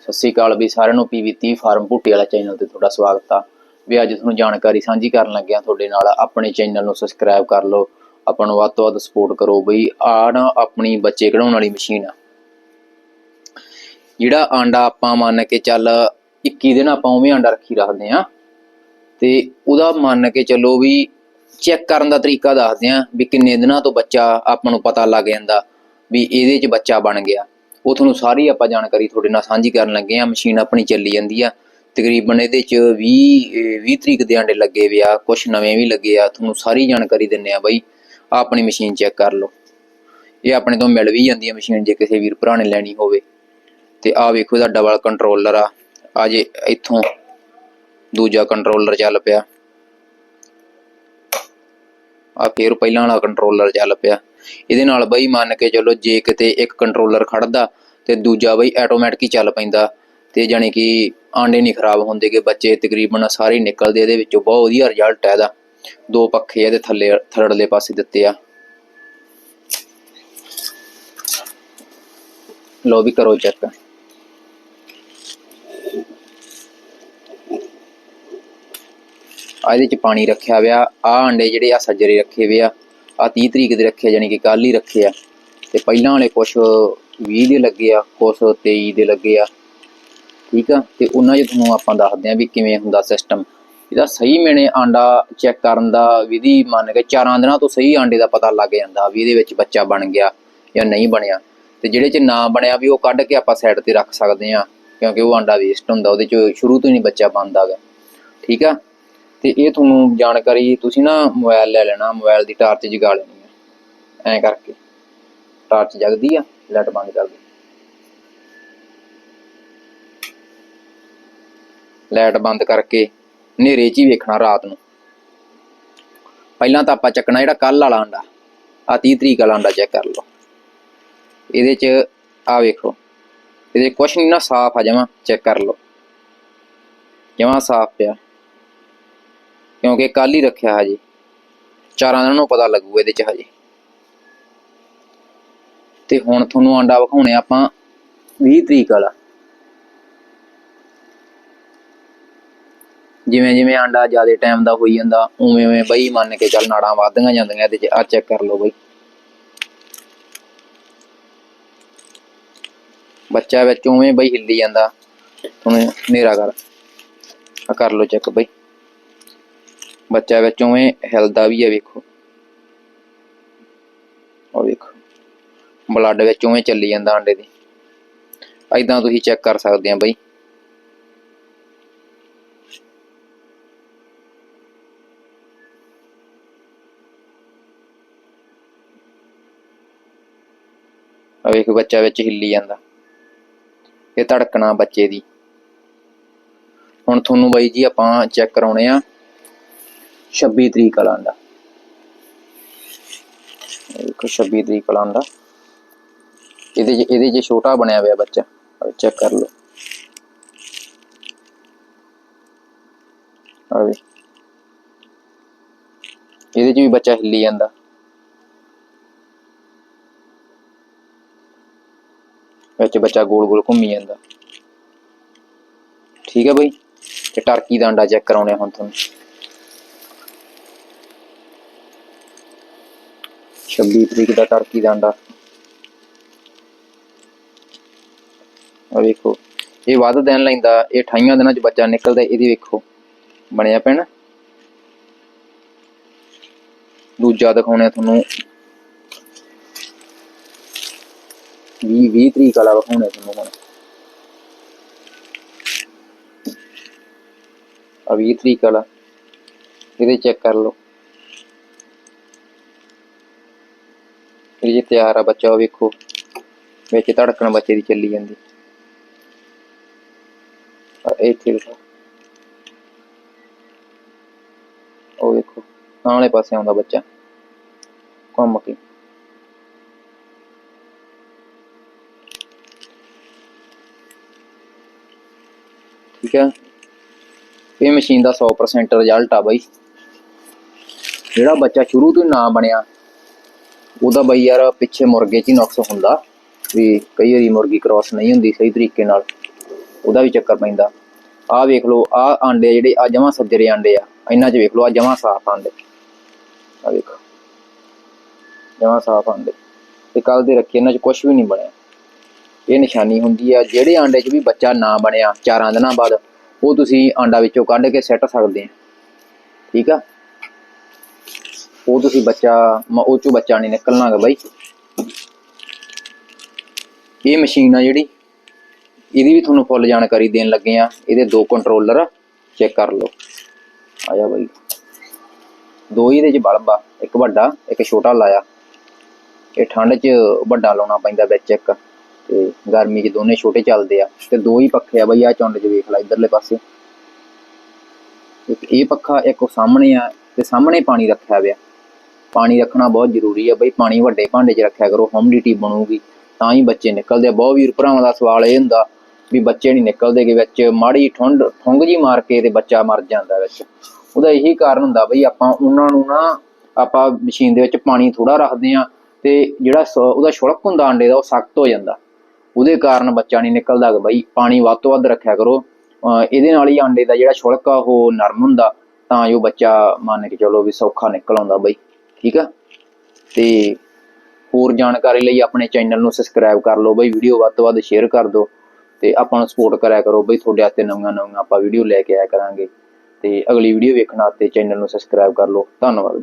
ਸਤਿ ਸ਼੍ਰੀ ਅਕਾਲ ਵੀ ਸਾਰਿਆਂ ਨੂੰ ਪੀਵੀ 30 ਫਾਰਮ ਭੁੱਟੀ ਵਾਲਾ ਚੈਨਲ ਤੇ ਤੁਹਾਡਾ ਸਵਾਗਤ ਆ। ਵੀ ਅੱਜ ਤੁਹਾਨੂੰ ਜਾਣਕਾਰੀ ਸਾਂਝੀ ਕਰਨ ਲੱਗਿਆ ਤੁਹਾਡੇ ਨਾਲ। ਆਪਣੇ ਚੈਨਲ ਨੂੰ ਸਬਸਕ੍ਰਾਈਬ ਕਰ ਲਓ। ਆਪਾਂ ਨੂੰ ਵੱਧ ਤੋਂ ਵੱਧ ਸਪੋਰਟ ਕਰੋ ਬਈ। ਆ ਨਾ ਆਪਣੀ ਬੱਚੇ ਕਢਾਉਣ ਵਾਲੀ ਮਸ਼ੀਨ ਆ। ਜਿਹੜਾ ਆਂਡਾ ਆਪਾਂ ਮੰਨ ਕੇ ਚੱਲ 21 ਦਿਨ ਆਪਾਂ ਉਵੇਂ ਆਂਡਾ ਰੱਖੀ ਰੱਖਦੇ ਆ। ਤੇ ਉਹਦਾ ਮੰਨ ਕੇ ਚੱਲੋ ਵੀ ਚੈੱਕ ਕਰਨ ਦਾ ਤਰੀਕਾ ਦੱਸਦੇ ਆ ਵੀ ਕਿੰਨੇ ਦਿਨਾਂ ਤੋਂ ਬੱਚਾ ਆਪਾਂ ਨੂੰ ਪਤਾ ਲੱਗ ਜਾਂਦਾ ਵੀ ਇਹਦੇ 'ਚ ਬੱਚਾ ਬਣ ਗਿਆ। ਉਹ ਤੁਹਾਨੂੰ ਸਾਰੀ ਆਪਾਂ ਜਾਣਕਾਰੀ ਤੁਹਾਡੇ ਨਾਲ ਸਾਂਝੀ ਕਰਨ ਲੱਗੇ ਆ ਮਸ਼ੀਨ ਆਪਣੀ ਚੱਲੀ ਜਾਂਦੀ ਆ। ਤਕਰੀਬਨ ਇਹਦੇ 'ਚ 20 ਅਹ 20 ਤਰੀਕ ਦੇ ਆਂਡੇ ਲੱਗੇ ਵੇ ਆ। ਕੁਝ ਨਵੇਂ ਵੀ ਲੱਗੇ ਆ। ਤੁਹਾਨੂੰ ਸਾਰੀ ਜਾਣਕਾਰੀ ਦਿੰਨੇ ਆ ਬਈ। ਆਹ ਆਪਣੀ ਮਸ਼ੀਨ ਚੈੱਕ ਕਰ ਲਓ। ਇਹ ਆਪਣੇ ਤੋਂ ਮਿਲ ਵੀ ਜਾਂਦੀ ਹੈ ਮਸ਼ੀਨ ਜੇ ਕਿਸੇ ਵੀਰ ਭਰਾ ਨੇ ਲੈਣੀ ਹੋਵੇ। ਤੇ ਆਹ ਵੇਖੋ ਇਹਦਾ ਡਬਲ ਕੰਟਰੋਲਰ ਆ। ਆ ਜੇ ਇੱਥੋਂ ਦੂਜਾ ਕੰਟਰੋਲਰ ਚੱਲ ਪਿਆ। ਆ ਫੇਰ ਪਹਿਲਾਂ ਵਾਲਾ ਕੰਟਰੋਲਰ ਚੱਲ ਪਿਆ। ਇਹਦੇ ਨਾਲ ਬਈ ਮੰਨ ਕੇ ਚੱਲੋ ਜੇ ਕਿਤੇ ਇੱਕ ਕੰਟਰੋਲਰ ਖੜਦਾ ਤੇ ਦੂਜਾ ਬਈ ਆਟੋਮੈਟਿਕ ਹੀ ਚੱਲ ਪੈਂਦਾ ਤੇ ਜਾਣੀ ਕਿ ਆਂਡੇ ਨਹੀਂ ਖਰਾਬ ਹੁੰਦੇਗੇ ਬੱਚੇ ਤਕਰੀਬਨ ਸਾਰੇ ਨਿਕਲਦੇ ਇਹਦੇ ਵਿੱਚੋਂ, ਬਹੁਤ ਵਧੀਆ ਰਿਜ਼ਲਟ ਹੈ ਇਹਦਾ। ਦੋ ਪੱਖੇ ਇਹਦੇ ਥੱਲੇ ਥਰੜਲੇ ਪਾਸੇ ਦਿੱਤੇ ਆ। ਲੋ ਵੀ ਕਰੋ ਚੈੱਕ ਆ ਇਹਦੇ ਚ ਪਾਣੀ ਰੱਖਿਆ ਹੋਇਆ ਆ ਅੰਡੇ ਜਿਹੜੇ ਆ ਸੱਜਰੇ ਰੱਖੇ ਹੋਏ ਆ। ਆ 30 ਤਰੀਕ ਦੇ ਰੱਖੇ ਆ, ਜਾਣੀ ਕਿ ਕੱਲ ਹੀ ਰੱਖੇ ਆ ਤੇ ਪਹਿਲਾਂ ਵਾਲੇ ਕੁਛ 20 ਦੇ ਲੱਗੇ ਆ ਕੁਛ 23 ਦੇ ਲੱਗੇ ਆ। ਠੀਕ ਆ? ਤੇ ਉਹਨਾਂ 'ਚ ਤੁਹਾਨੂੰ ਆਪਾਂ ਦੱਸਦੇ ਆ ਵੀ ਕਿਵੇਂ ਹੁੰਦਾ ਸਿਸਟਮ ਇਹਦਾ ਸਹੀ ਮੈਨੇ ਆਂਡਾ ਚੈੱਕ ਕਰਨ ਦਾ ਵਿਧੀ ਮੰਨ ਕੇ ਚਾਰਾਂ ਦਿਨਾਂ ਤੋਂ ਸਹੀ ਆਂਡੇ ਦਾ ਪਤਾ ਲੱਗ ਜਾਂਦਾ ਵੀ ਇਹਦੇ ਵਿੱਚ ਬੱਚਾ ਬਣ ਗਿਆ ਜਾਂ ਨਹੀਂ ਬਣਿਆ। ਤੇ ਜਿਹੜੇ 'ਚ ਨਾ ਬਣਿਆ ਵੀ ਉਹ ਕੱਢ ਕੇ ਆਪਾਂ ਸਾਈਡ ਤੇ ਰੱਖ ਸਕਦੇ ਆ ਕਿਉਂਕਿ ਉਹ ਆਂਡਾ ਵੇਸਟ ਹੁੰਦਾ ਉਹਦੇ 'ਚ ਸ਼ੁਰੂ ਤੋਂ ਹੀ ਨਹੀਂ ਬੱਚਾ ਬਣਦਾ ਗਾ। ਠੀਕ ਆ? ਤੇ ਇਹ ਤੁਹਾਨੂੰ ਜਾਣਕਾਰੀ ਤੁਸੀਂ ਨਾ ਮੋਬਾਈਲ ਲੈ ਲੈਣਾ ਮੋਬਾਈਲ ਦੀ ਟਾਰਚ ਜਗਾ ਲੈਣੀ ਹੈ ਐਂ ਕਰਕੇ। ਟਾਰਚ ਜਗਦੀ ਆ, ਲਾਈਟ ਬੰਦ ਕਰ ਦੇ ਲਾਈਟ ਬੰਦ ਕਰਕੇ ਹਨੇਰੇ 'ਚ ਹੀ ਵੇਖਣਾ ਰਾਤ ਨੂੰ। ਪਹਿਲਾਂ ਤਾਂ ਆਪਾਂ ਚੱਕਣਾ ਜਿਹੜਾ ਕੱਲ ਵਾਲਾ ਆਂਡਾ ਆ 30 ਤਰੀਕ ਵਾਲਾ ਆਂਡਾ ਚੈੱਕ ਕਰ ਲਓ। ਇਹਦੇ 'ਚ ਆ ਵੇਖੋ, ਇਹਦੇ ਕੁਛ ਨਹੀਂ ਨਾ ਸਾਫ਼ ਆ, ਜਮਾ ਚੈੱਕ ਕਰ ਲਓ। ਜਮਾ ਸਾਫ਼ ਪਿਆ। ਕਿਉਂਕਿ ਕੱਲ ਹੀ ਰੱਖਿਆ ਹਜੇ। ਚਾਰਾਂ ਦਿਨਾਂ ਨੂੰ ਪਤਾ ਲੱਗੂ ਇਹਦੇ 'ਚ ਹਜੇ। ਤੇ ਹੁਣ ਤੁਹਾਨੂੰ ਆਂਡਾ ਵਿਖਾਉਣੇ ਆਪਾਂ 20 ਤਰੀਕ ਵਾਲਾ। ਜਿਵੇਂ ਜਿਵੇਂ ਆਂਡਾ ਜ਼ਿਆਦਾ ਟਾਈਮ ਦਾ ਹੋਈ ਜਾਂਦਾ, ਉਵੇਂ ਉਵੇਂ ਬਈ ਮੰਨ ਕੇ ਚੱਲ ਨਾੜਾਂ ਵੱਧਦੀਆਂ ਜਾਂਦੀਆਂ ਇਹਦੇ 'ਚ ਆ ਚੈੱਕ ਕਰ ਲਓ ਬਈ। ਬੱਚਾ ਵਿੱਚ ਉਵੇਂ ਬਈ ਹਿੱਲੀ ਜਾਂਦਾ। ਤੁਹਾਨੂੰ ਹਨੇਰਾ ਕਰ। ਆ ਕਰ ਲਓ ਚੈੱਕ ਬਈ। ਬੱਚਾ ਵਿੱਚ ਉਵੇਂ ਹਿਲਦਾ ਵੀ ਹੈ ਵੇਖੋ। ਉਹ ਵੇਖੋ ਬਲੱਡ ਵਿੱਚ ਉਵੇਂ ਚੱਲੀ ਜਾਂਦਾ ਆਂਡੇ ਦੀ। ਐਦਾਂ ਤੁਸੀਂ ਚੈੱਕ ਕਰ ਸਕਦੇ ਆ ਬਈ। ਆ ਵੇਖ ਬੱਚਾ ਵਿੱਚ ਹਿੱਲੀ ਜਾਂਦਾ। ਇਹ ਧੜਕਣਾ ਬੱਚੇ ਦੀ। ਹੁਣ ਤੁਹਾਨੂੰ ਬਾਈ ਜੀ ਆਪਾਂ ਚੈੱਕ ਕਰਾਉਣੇ ਆ। 26 ਤਰੀਕ ਵਾਲਾ ਆਂਡਾ ਇਹ ਦੇਖੋ 26 ਤਰੀਕ ਵਾਲਾ ਆਂਡਾ ਇਹਦੇ 'ਚ ਇਹਦੇ 'ਚ ਛੋਟਾ ਬਣਿਆ ਹੋਇਆ ਬੱਚਾ ਚੈੱਕ ਕਰ ਲਓ ਆ ਵੇ ਇਹਦੇ 'ਚ ਵੀ ਬੱਚਾ ਹਿੱਲੀ ਜਾਂਦਾ ਵਿੱਚ ਬੱਚਾ ਗੋਲ ਗੋਲ ਘੁੰਮੀ ਜਾਂਦਾ ਠੀਕ ਹੈ ਬਈ ਤੇ ਟਰਕੀ ਦਾ ਅੰਡਾ ਚੈੱਕ ਕਰਾਉਣੇ ਹੁਣ ਤੁਹਾਨੂੰ 26 ਤਰੀਕ ਦਾ ਟਰਕੀ ਦਾ ਅੰਡਾ ਆ ਵੇਖੋ, ਇਹ ਵੱਧ ਦਿਨ ਲੈਂਦਾ, ਇਹ 28 ਦਿਨਾਂ ਚ ਬੱਚਾ ਨਿਕਲਦਾ ਇਹਦੀ ਵੇਖੋ, ਬਣਿਆ ਪੈਣਾ ਦੂਜਾ ਦਿਖਾਉਣੇ ਤੁਹਾਨੂੰ। 20 20 ਤਰੀਕ ਵਾਲਾ ਵਿਖਾਉਣੇ ਤੁਹਾਨੂੰ ਹੁਣ। ਆ 20 ਤਰੀਕ ਵਾਲਾ, ਇਹਦੇ ਚੈੱਕ ਕਰ ਲਓ। ਜੇ ਤਿਆਰ ਆ ਬੱਚਾ, ਉਹ ਵੇਖੋ। ਵਿੱਚ ਧੜਕਣ ਬੱਚੇ ਦੀ ਚੱਲੀ ਜਾਂਦੀ। ਆ ਇਹ ਉਹ ਵੇਖੋ ਸਾਹਮਣੇ ਪਾਸੇ ਆਉਂਦਾ ਬੱਚਾ। ਘੁੰਮ ਕੇ। ਠੀਕ ਹੈ ਇਹ ਮਸ਼ੀਨ ਦਾ 100% ਰਿਜ਼ਲਟ ਆ ਬਾਈ। ਜਿਹੜਾ ਬੱਚਾ ਸ਼ੁਰੂ ਤੋਂ ਨਾ ਬਣਿਆ ਉਹਦਾ ਬਈ ਯਾਰ ਪਿੱਛੇ ਮੁਰਗੇ 'ਚ ਹੀ ਨੁਕਸ ਹੁੰਦਾ ਵੀ ਕਈ ਵਾਰੀ ਮੁਰਗੀ ਕ੍ਰਾਸ ਨਹੀਂ ਹੁੰਦੀ ਸਹੀ ਤਰੀਕੇ ਨਾਲ, ਉਹਦਾ ਵੀ ਚੱਕਰ ਪੈਂਦਾ। ਆਹ ਵੇਖ ਲਓ, ਆਹ ਆਂਡੇ ਜਿਹੜੇ ਆ ਜਮਾ ਸੱਜਰੇ ਆਂਡੇ ਆ, ਇਹਨਾਂ 'ਚ ਵੇਖ ਲਓ ਆ ਜਮਾਂ ਸਾਫ਼ ਆਂਡੇ। ਆ ਵੇਖੋ, ਜਮਾ ਸਾਫ਼ ਆਂਡੇ। ਤੇ ਕੱਲ ਦੇ ਰੱਖੇ, ਇਹਨਾਂ 'ਚ ਕੁਝ ਵੀ ਨਹੀਂ ਬਣਿਆ। ਇਹ ਨਿਸ਼ਾਨੀ ਹੁੰਦੀ ਆ, ਜਿਹੜੇ ਆਂਡੇ 'ਚ ਵੀ ਬੱਚਾ ਨਾ ਬਣਿਆ ਚਾਰਾਂ ਦਿਨਾਂ ਬਾਅਦ, ਉਹ ਤੁਸੀਂ ਆਂਡਾ ਵਿੱਚੋਂ ਕੱਢ ਕੇ ਸੱਟ ਸਕਦੇ ਆ। ਠੀਕ ਆ? ਉਹ ਤੁਸੀਂ ਬੱਚਾ, ਮ- ਉਹ ਚੋਂ ਬੱਚਾ ਨਹੀਂ ਨਿਕਲਣਾਗਾ ਬਾਈ। ਇਹ ਮਸ਼ੀਨ ਆ ਜਿਹੜੀ, ਇਹਦੀ ਵੀ ਤੁਹਾਨੂੰ ਫੁੱਲ ਜਾਣਕਾਰੀ ਦੇਣ ਲੱਗੇ ਆ। ਇਹਦੇ ਦੋ ਕੰਟਰੋਲਰ ਚੈੱਕ ਕਰ ਲਓ। ਆ ਜਾ ਬਾਈ। ਦੋ ਹੀ ਇਹਦੇ ਚ ਬਲਬ ਆ, ਇੱਕ ਵੱਡਾ, ਇੱਕ ਛੋਟਾ ਲਾਇਆ। ਇਹ ਠੰਡ 'ਚ ਵੱਡਾ ਲਾਉਣਾ ਪੈਂਦਾ ਵਿੱਚ ਇੱਕ। ਤੇ ਗਰਮੀ 'ਚ ਦੋਨੇ ਛੋਟੇ ਚੱਲਦੇ ਆ। ਤੇ ਦੋ ਹੀ ਪੱਖੇ ਆ ਬਈ ਆ ਚੁੰਡ 'ਚ ਵੇਖ ਲੈ ਇਧਰਲੇ ਪਾਸੇ। ਇੱਕ ਇਹ ਪੱਖਾ ਇੱਕ ਉਹ ਸਾਹਮਣੇ ਆ, ਤੇ ਸਾਹਮਣੇ ਪਾਣੀ ਰੱਖਿਆ ਹੋਇਆ। ਪਾਣੀ ਰੱਖਣਾ ਬਹੁਤ ਜ਼ਰੂਰੀ ਆ ਬਈ ਪਾਣੀ ਵੱਡੇ ਭਾਂਡੇ 'ਚ ਰੱਖਿਆ ਕਰੋ ਹਿਊਮਿਡਿਟੀ ਬਣੂਗੀ, ਤਾਂ ਹੀ ਬੱਚੇ ਨਿਕਲਦੇ ਆ। ਬਹੁਤ ਵੀਰ ਭਰਾਵਾਂ ਦਾ ਸਵਾਲ ਇਹ ਹੁੰਦਾ ਵੀ ਬੱਚੇ ਨਹੀਂ ਨਿਕਲਦੇ ਕਿ ਵਿੱਚ, ਮਾੜੀ ਠੁੰਡ, ਠੁੰਗ ਜੀ ਮਾਰ ਕੇ ਤੇ ਬੱਚਾ ਮਰ ਜਾਂਦਾ ਵਿੱਚ। ਉਹਦਾ ਇਹੀ ਕਾਰਨ ਹੁੰਦਾ ਬਈ ਆਪਾਂ ਉਹਨਾਂ ਨੂੰ ਨਾ, ਆਪਾਂ ਮਸ਼ੀਨ ਦੇ ਵਿੱਚ ਪਾਣੀ ਥੋੜਾ ਰੱਖਦੇ ਆ ਤੇ ਜਿਹੜਾ ਸ- ਉਹਦਾ ਛੁਲਕ ਹੁੰਦਾ ਆਂਡੇ ਦਾ, ਉਹ ਸਖਤ ਹੋ ਜਾਂਦਾ। ਉਹਦੇ ਕਾਰਨ ਬੱਚਾ ਨਹੀਂ ਨਿਕਲਦਾ ਬਈ, ਪਾਣੀ ਵੱਧ ਤੋਂ ਵੱਧ ਰੱਖਿਆ ਕਰੋ। ਅਹ ਇਹਦੇ ਨਾਲ ਹੀ ਆਂਡੇ ਦਾ ਜਿਹੜਾ ਛੁਲਕ ਆ, ਉਹ ਨਰਮ ਹੁੰਦਾ, ਤਾਂ ਜੋ ਬੱਚਾ ਮੰਨ ਕੇ ਚਲੋ ਵੀ ਸੌਖਾ ਨਿਕਲ ਆਉਂਦਾ ਬਈ। ਠੀਕ ਆ? ਤੇ ਹੋਰ ਜਾਣਕਾਰੀ ਲਈ ਆਪਣੇ ਚੈਨਲ ਨੂੰ ਸਬਸਕ੍ਰਾਈਬ ਕਰ ਲਓ ਬਈ ਵੀਡੀਓ ਵੱਧ ਤੋਂ ਵੱਧ ਸ਼ੇਅਰ ਕਰ ਦਿਓ ਤੇ ਆਪਾਂ ਨੂੰ ਸਪੋਰਟ ਕਰਿਆ ਕਰੋ ਬਈ, ਤੁਹਾਡੇ ਵਾਸਤੇ ਨਵੀਆਂ ਨਵੀਆਂ ਆਪਾਂ ਵੀਡੀਓ ਲੈ ਕੇ ਆਇਆ ਕਰਾਂਗੇ ਤੇ ਅਗਲੀ ਵੀਡੀਓ ਵੇਖਣ ਵਾਸਤੇ ਚੈਨਲ ਨੂੰ ਸਬਸਕ੍ਰਾਈਬ ਕਰ ਲਓ। ਧੰਨਵਾਦ